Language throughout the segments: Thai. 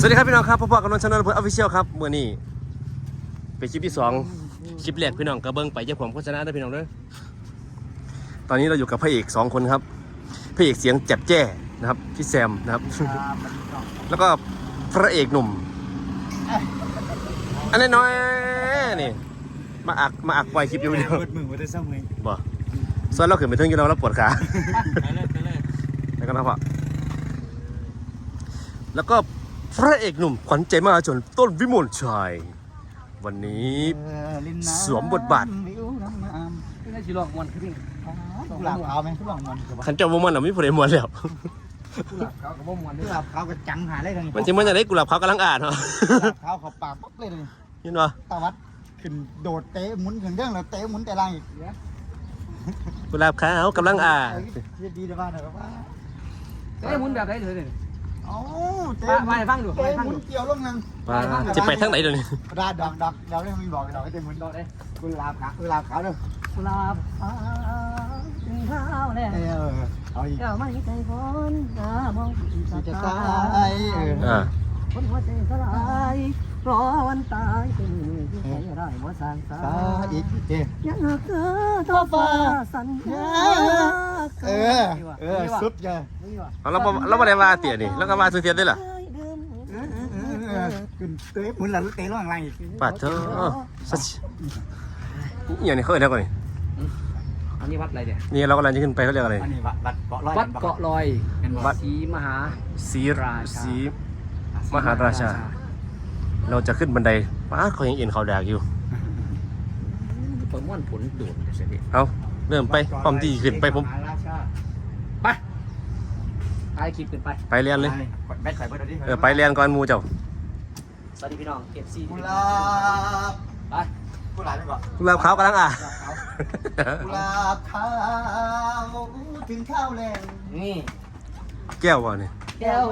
สวัสดีครับพี่น้องครับพ่อพ่อกับน้องชาแนลเพื่อนออฟฟิเชียลครับเมื่อนี้เป็นคลิปที่สองคลิปแรกพี่น้องกระเบิ้งไปเจ้าผมโฆษณาได้อพี่น้องเด้อตอนนี้เราอยู่กับพระเอกสองคนครับพระเอกเสียงแจ็บแจ้นะครับพี่แซมนะครับ แล้วก็พระเอกหนุ่ม อันน้อยๆนี่มาอักมาอักไวคลิปอยู่เดียวเปิดมือมาได้ซ้ำเลยบ่ส่วนเราขึ้นไปถึงอยี่เราเราปวดขาไปเลยไปเลยแล้วก็นะพ่อแล้วก็ พระเอกหนุ่มขวัญใจมหาชนต้นวิมลชัย วันนี้สวมบทบาทนี่น่าชิลองมันขึ้นกุหลาบขาวไหมกุหลาบมันกับขันเจ้าบ่มันเราไม่ผู้ใดมวนแล้วกุหลาบขาวกับบ่มวนกุด้วยหลาบขาวกับจังหาได้ทั้งมันจะมันจะได้กุหลาบเขาวกำลังอ่านเหรอขาวเขาปากปั๊บเลยเลยยินวะตาวัดขึ้นโดดเตะหมุนถึงเรื่องแล้วเตะหมุนแต่ล่างอีกกุหลาบขาวกำลังอ่านเฮ็ดดีแต่ว่าแต่ว่าเต้หมุนแบบไหนเถอะเนี่ย เอ้าเตะมาให้ฟังดูเตะให้ฟังหมุดูนเกี่ยวลงนึงว่าจะไปทางไหนเดี๋ยวนี้ดาดอกดอกเดี๋ยวนี้มีบอกดอกให้เตะหมุนดอกได้กุหลาบขาวกุหลาบขาวเด้อกุหลาบขาวถึงข้าวแล้วเออเอาอีกเจ้าไม่ใจคนตามองสิจะจะตาตายยเอออ่าคนหัวใจสลายรอวันตายเป็นมือที่ใจร้ายว่าสร้างสาตาอีกเด้อยังหากเธอท้อฟ้าสัญญา เออ เออ สุดเลยนี่ว่ะเอาเราบ่เราไม่ได้ว่าเตี่ยนี่แล้วก็ว่าสุเทียนได้เหรอขึ้นเตะหมุนแล้วเตะล่างล่างอีกปาดเถอะสัชอหย่างนี้เขาเรียกว่าไงอันนี้วัดอะไรเนี่ยนี่เรากำลังจะขึ้นไปเขาเรียกอะไร อันนี้วัดวัดเกาะร้อยวัดเกาะลอยเป็นวัวัดดศรีมหาสีราชาสีมหาราชา เราจะขึ้นบันไดป้าเขายังเอ็นเขาแดกอยู่ประมวลผลโดดเสร็จเอาเริ่มไปพร้อมที่ขึ้นไปผม ไปถ่ายคลิปขึ้นไปไปเรียนเลย แบตไข่เบิร์ดดิเออไปเรียนก่อนหมูเจ้าสวัสดีพี่น้องเก็บซีกุหลาบไปกุหลาบไม่บอกกุหลาบขาวกำลังอะกุหลาบขาวถึงข้าวแรงนี่แก้ววะนี่แก้ว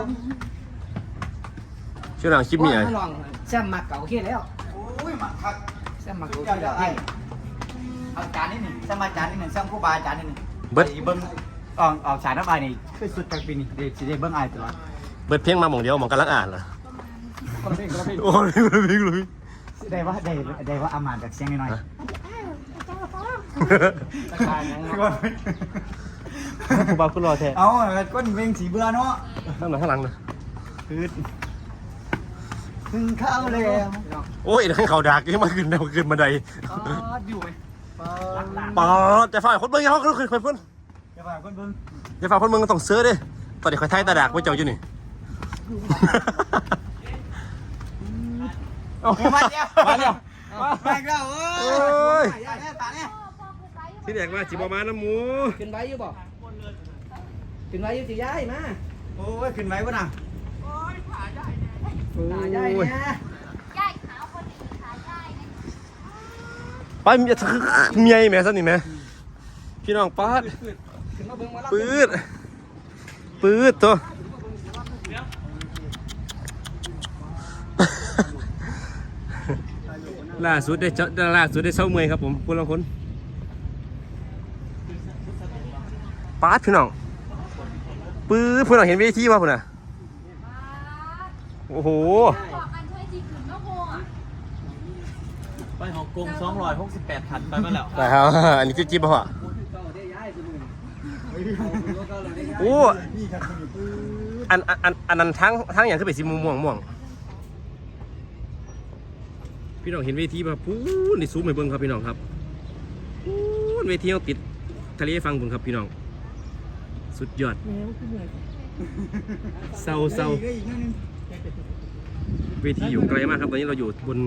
ช่วงหลังคลิปนี้ไงว่าลองแซมมักเก่าโอเคแล้วโอ้ยหมักคักแซมมักเดี๋เก่ายวโอเคเดี๋แล้ยววไอ้เอาจานนิดหนึ่งสมาจานนิดหนึ่งสมคู่บาจานนิดหนึ่ง เบิด ไอ้เบิ้งออกออกฉายน้ำบายนี่คือสุดจากปีนี้เดี๋ยวสิได้เบิ้งไอ้ตลอดเบิดเพียงมาหมองเดียวหมองกำลังอ่านเหรอคนละเพลงคนละเพลงโอ้ยไม่รู้เลยได้ว่าได้ได้ว่าอามาจากเสียงหน่อยราคายังๆเนาะครูบาคุณรอแท้เอาก้นเวงสีเบื่อเนาะข้างหลังข้างหลังเลยคือถึงข้าวแล้วพี่น้องโอ้ยเดี๋ยวให้เขาดักยังมาขึ้นเดี๋ยวขึ้นบันไดอ๋ออยู่ไหม รักหลานปอดแต่ฝ่ายคนเมืองยังเขาขึ้นคนเพิ่นอย่าฝากคนเบิ้งแต่ฝ่ายคนเมืองก็ต้องเสื้อเด้ตอนเด็กคอยไทยตาดักไว้เจ้าอยู่นี่ มาเดียวมาแล้วมาอีกแล้วเอ้โอ้ยตาเนี่ยตาเนี่ยที่แดกมาจิบมาน้ำหมูขึ้นไว้อยู่บ่ขึ้นไว้อยู่สิย้ายมาโอ้ยขึ้นไหมวะน่ะตาย้ายเนี่ย ไปเมียเมียแม่ซะนี่แม่พี่น้องปาดขึ้นมาปืดปืดตัวล่าสุดได้เจาล่าสุดได้เศร้าเมอยครับผมคุณลองคนปาดพี่น้องปืดพี่น้องเห็นเวทีป่ะพุ่นน่ะโอ้โห บอกกันช่วยจีขึ้นก็โมอะ ไป ฮ่องกง268พันไปมาแล้วแต่ครับ อันนี้จิ๊บป่ะเก่าได้ย้ายสิมึงเอาเก่าเลยได้ย้ายโอ้อันอันอันอันนั้นทั้งทั้งอย่างคือเป็นสีม่วงม่วงม่วงพี่น้องเห็นเวทีป่ะปูนนี่ซูมไปเบิ่งครับพี่น้องครับปูนเวทีเอาติดทะเลฟังเบิ่งครับพี่น้อง สุดยอดเลยเศร้าเศร้าเวทีอยู่ไกลมากครับตอนนี้เราอยู่บน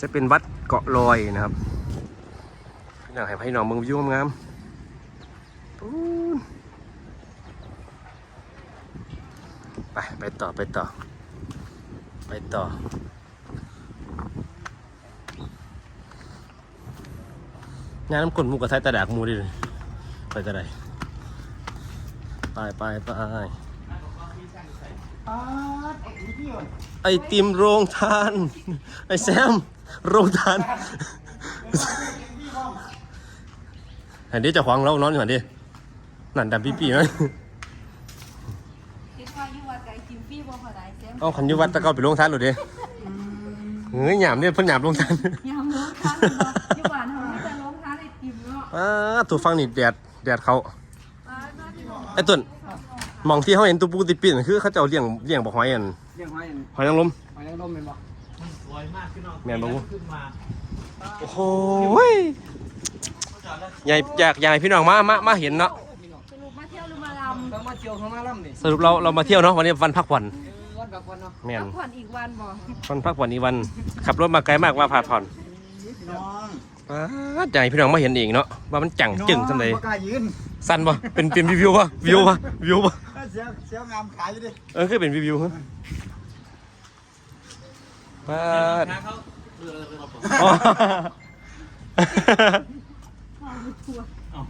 จะเป็นวัดเกาะลอยนะครับพี่น้องให้พี่น้องเมืองวิวงามๆปูนไปไปต่อไปต่อ ไปต่องานน้ำกลนหมูกระไทยตะดากหมูดิไปก็ได้ไปไปไปไอติมโรงทาน ไอแซม โรงทานเห็นดิเจะขวางเรานอนอยู่หันดินั่นดำปีปีไหมเด็กว่าอยู่ว่าไก่จิมฟี่บ่พอได้แซมเอาขันอยุวัดตะเกาไปลงทานหรือเด้เฮ้ยหยามเนี่ยเพิ่นหยามลงทานยามร้องค้าเลยบอกอยู่บ้านเขาไม่แต่ร้องค้าในติ่มเนาะอ่าถูกฟังนี่แดดแดดเขาป้าป้าที่บอกไอ้ต้นหมองที่เขาเห็นตัวปูติดปีนคือเขาจะเอาเลี้ยงเลี้ยงบอกหอยอันเลี้ยงหอยอันหอยนางรมหอยนางรมเป็นบ่ส วยมากพี่น้องแม่นบ่บุขึ้นมาโอ้โหยอยากอยากอยากให้พี่น้องมามามาเห็นเนาะสรุปมาเที่ยวหรือมาลต้องมาเที่ยวเขามาล่ำนี่สรุปเราเรามาเที่ยวเนาะวันนี้วันพักผ่อนวันกับวันเนาะแม่ำนพักผ่อนอีกวันบอกวันพักผ่อนอีกวันขับรถมาไกลมากว่าพาผ่อนน้องอ่าอยากให้พี่น้องมาเห็นเองเนาะว่ามันจังจึงจังไดบ่กล้ายืนสั้นปะเป็นเป็นวิวปะวิวปะวิวปะเสียวเสียวงามขายอยู่ดิเออคือเป็นวิวฮะ ป้าดถ้าเขาเรือเรือเราเปิดอ๋อ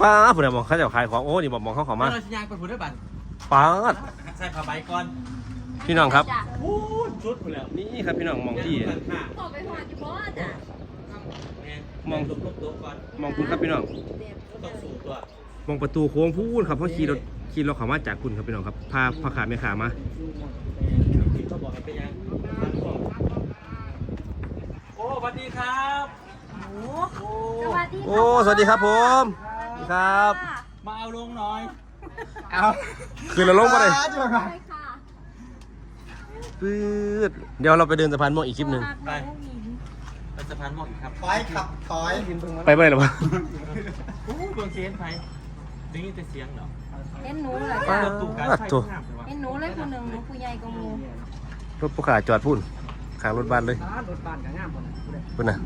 ป้าดผู้ใดมองเขาจะขายของ โอ้ นี่บอกมองเขาขอมาเราชิยางไปพูดได้บัตรป้าดใส่ผ้าใบก่อนพี่น้องครับ จ้ะพูดชุดไปแล้วนี่ครับพี่น้องมองที่กันค่ะบอกไปผ่อนอยู่บ่จ้ะมองลุกลุกตัวก่อนมองคุณครับพี่น้องต้องสูงตัวมองประตูโค้งพูนครับเพราะขี่รถขี่รถเขามาจากคุณครับพี่น้องครับ พาพาขาแม่ขามา เขาบอกให้ไปยังโอ้สวัสดีครับสวัสดีโอ้ สวัสดีครับผมสวัสดีครับ มาเอาลงหน่อย เอาคือเราลงมาเลยจ้าใช่ค่ะปื๊ดเดี๋ยวเราไปเดินสะพานม่วงอีกคลิปหนึ่งไปไปสะพานหมอกอีกครับถอยขับถอยไปเมื่อไหร่หรอวะโอ้ดวงเสียงไทยได้ยินแต่เสียงเหรอเห็นหนูเหรอป้าจ้ะตู่การใช้งามเลยวะเห็นหนูเลยคนหนึ่งหนูผู้ใหญ่กว่าหมู รถผู้ขาจอดพุ่นข้างรถบ้านเลยร้านรถบ้านกับงามคนน่ะพุ่นน่ะ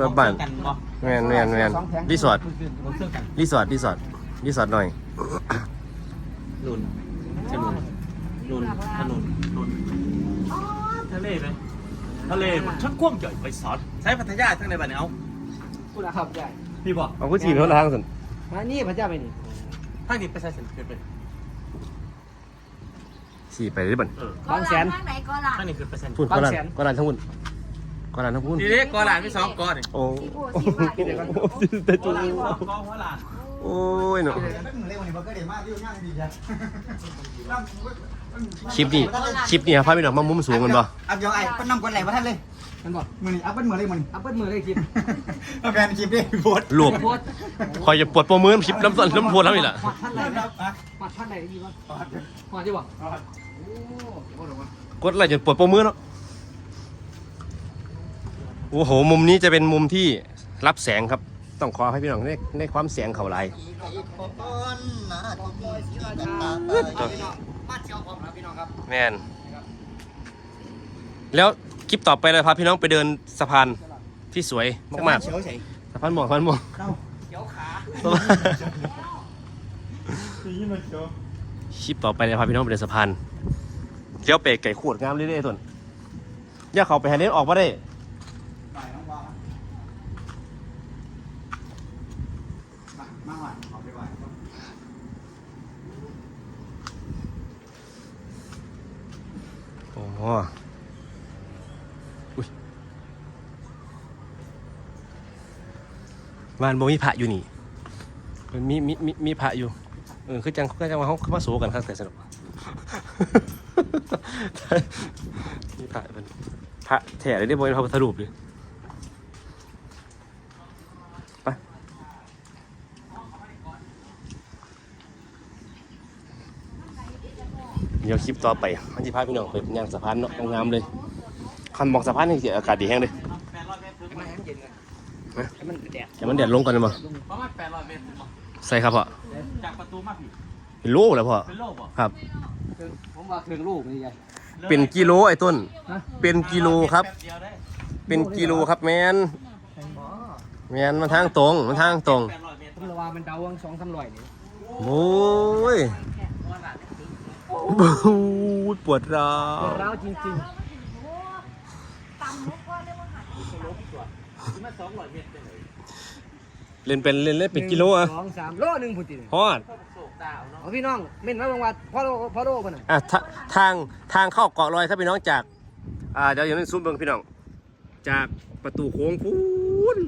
รรถถบ้าบ้านนกันบ่แมนแมนแมนรีสอร์ทรถเครื่องกันรีสอร์ทรีสอร์ทรีสอร์ทหน่อยนุ่นถนนนุ่นถนนนุ่นทะเลไหมทะเลมันชักกว้างใหญ่ไปสอนใช้พัทยาทั้งในบ้านเนี่ยเอาพูดนะครับใหญ่พี่บอกเอาก็จีบเขาทางสันมานี่พระเจ้าไปนี่ทั้งนี้ไปใช้เส้นเกินไป สี่ไปได้บันเออก็หลานทางไหนก็หลานทั้งนี้คือเปอร์เซ็นต์ พุ่นก็ร้านก็ร้านทั้งพุ่นก็ร้านทั้งพุ่นทีนี้กอหลานมีสองกอนี่โอ้สีบัวสีบาทเดี๋ยวก่อนแต่กจูอหลานสองกอหัวหลานโอ้ยเนาะเป็นมือเร็วนี่บ่ก็ได้มากอยู่ย่างดีจ้ะคลิปนี้คลิปนี้ครับพาพี่น้องมามุมสูงกันบ่ อับยองไอ้คนนำคนไหนมาท่านเลย มันบอกมือนี่อับเป็นมือเลยมือนี่อัปเปิลมือเลยคลิปเอาแฟนคลิปดิโพสรวบโพสต์คอยจะปวดโปรมือคลิปน้ำต้นน้ำพวนแล้วนี่แหละหอดท่านไหนนะหอดท่านไหนดีวะหอดดีวะโอ้โหเดี๋ยววะกดอะไรจนปวดโปรมือเนาะโอ้โห มุมนี้จะเป็นมุมที่รับแสงครับ ต้องขอให้พี่น้องได้ได้ความแสงเขาลายคนนะที่ตาพี่น้องบ้านเชียวพร้อมแล้วพี่น้องครับแมนแล้วค ลิปต่อไปเลยพาพี่น้องไปเดินสะพานที่สวยมากเฉียวเฉยๆสะพานหมอกสะพานหมอกเขียวขาคลิปต่อไปเลยพาพี่น้องไปเดินสะพานเลี้ยวเปรกไก่ขวดงามเรื่อยๆส่วนอย่าเขาไปหาเล่นออกมาได้มาหวานขอไปหวานโอ้โหอุ้ย บ้านบ่มีพระอยู่นี่ มันมีมีมีมีพระอยู่ เออคือจังคือจังว่าเขาเขามาสู้กันครับแต่สนุกมีพระเป็นพระแถเลยได้บ่เป็นพระพุทธรูปเลยไปเดี๋ยวคลิปต่อไปมันจะพาพี่น้องไปย่างสะพานเนาะงามเลยคันบอกสะพานนี่เสียอากาศดีแห้งเลย นเย็นเลยฮะให้มันแดดแต่มันแดดลงก่อนเลยมั้ประมาณแปดร้อยเมตรถึงบ่ใส่ครับพ่อจากประตูมาผิดเป็นโลแล้วพ่อเป็นโลกบ่ครับถึงผมว่าถึงลูกนี่ไงเป็นกิโลไอ้ต้นฮะเป็นกิโลครับแป๊เดียวได้เป็นกิโลครับแมนแมนมันทางตรงมันทางตรงแปดร้อยเมตรผมระว่ามันเดาวังสองสามร้อยนี่โอ้ยบูดปวดร้าปววดร้าวจริงตำมุกก้อนได้มั้งค่ะ ถึง มาสองร้อยเมตรได้เลยเล่นเป็นเล่นเล่นๆเป็นกิโลอะสองสามโลหนึ่งพุ่นติฮอดโศกตาเอาเนาะเอาพี่น้องเม่นไว้บางวัดพ่อโลพ่อโลกันน่ะอะทาทางทางเข้าเกาะลอยครับพี่น้องจาก อ่าเดี๋ยวอย่างนี้ซูมเบิ้งพี่น้อง จากประตูโค้งพูน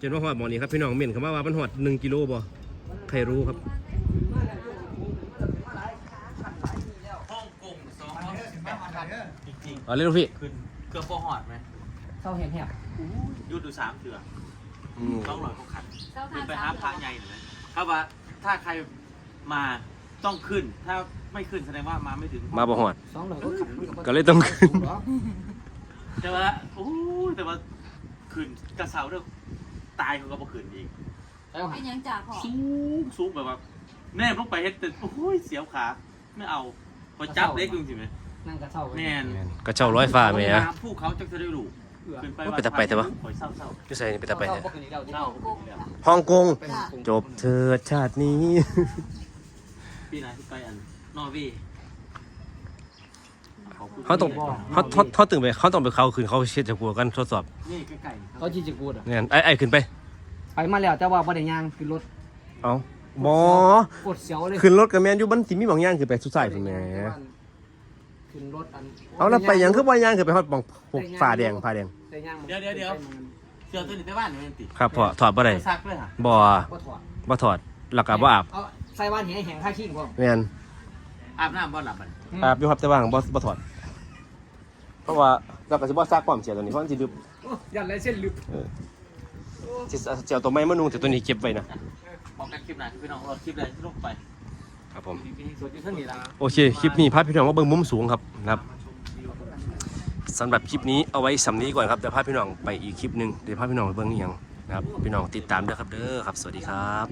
จนว่าหอดหมองนี้ครับพี่น้องเม่นคำว่าว่ามันหอดหนึ่งกิโลบ่ใครรู้ครับห้องจริงเอาเลยลูกพี่ๆขึ้นเกือบพอหอดไหม เศร้าแห้งแห้งยุดดูสามเถื่ออืมต้องหลอยเขาขัดเจ้าทาขึ้นนไปสาหามพระใหญ่หน่อยครับว่าถ้าใครมาต้องขึ้น ถ้าไม่ขึ้นแสดงว่ามาไม่ถึง มาบ่หอด สองหน่อยก็ขันมันก็เลยต้องขึ้น แต่ว่าโอ้ยแต่ว่าขึ้นกระเซาเด้อตายเขาก็บ่ขึ้นอีก แล้วเป็นยังจ่าขอสูงสูงแบบว่าแน่ลงไปเฮ็ดแต่โอ้ยเสียวขาไม่เอาพอจับเล็กจริงๆไหมนั่งกระเช้าแน่นก็เจ้าร้อยฟ้าแม่อะผู้เขาจะได้รู้ขึ้น ไปไปแต่ไปแต่ว่าคอยเศร้าๆเศร้าพี่ใส่ไปแต่ไปเนี่ยปกติแล้วเศร้าไปแล้วฮ่องกงเป็นกรุงจบเถิดชาตินี้พี่นายที่ไปอันนอร์เวย์เขาต้องเขาเขาเขาตื่นไปเขาต้องไปเขาคืนเขาเช็ดจากหัวกันทดสอบนี่ใกล้ๆเขาจีจิกูดอะเนี่ยไอ้ไอ้ขึ้นไป ไปมาแล้วแต่ว่าบ่ได้ย่างขึ้นรถเอาบอกดเสียวเลยขึ้นรถกับแมนอยู่บันสิมีบางอย่างขึ้นไปสุดสายพุ่นแหม ขึ้นรถอันเอาแล้วไปหยังคือบ่ย่างขึ้นไปฮอดบองพวกฟ้าแดงฟ้าแดงได้ย่างเดี๋ยวเดี๋ยวเดี๋ยวเจอตัวนี้ไปบ้านนี่มันติครับพอถอดบ่ได้ซักเลยค่ะบ่ก็ถอดบ่ถอดแล้วก็บ่อาบเอาใส่ว่านแห้งแห้งท่าขี้งพร้อมแม่นอาบน้ำบ่หลับมันอาบอยู่ครับแต่ว่าบ่บ่ถอด เพราะว่าเราก็สิบ่ซักความเสียตัวนี้เพราะมันสิดึบโอ้ยันไรเส้นลึกสิสิเอาตัวใหม่มานุ่งแต่ตัวนี้เก็บไว้นะบอกกันคลิปไหนพี่น้องรอคลิปไหนที่ลงไป ครับผมพี่สดอยู่เท่านี้ละโอเคคลิปนี้พาพี่น้องมาเบิ่งมุมสูงครับนะครับสำหรับคลิปนี้เอาไว้สำนี้ก่อนครับเดี๋ยวพาพี่น้องไปอีกคลิปหนึ่งเดี๋ยวพาพี่น้องไปเบิ่งอีกอย่างนะครับพี่น้องติดตามด้วยครับเด้อครับ สวัสดีครับ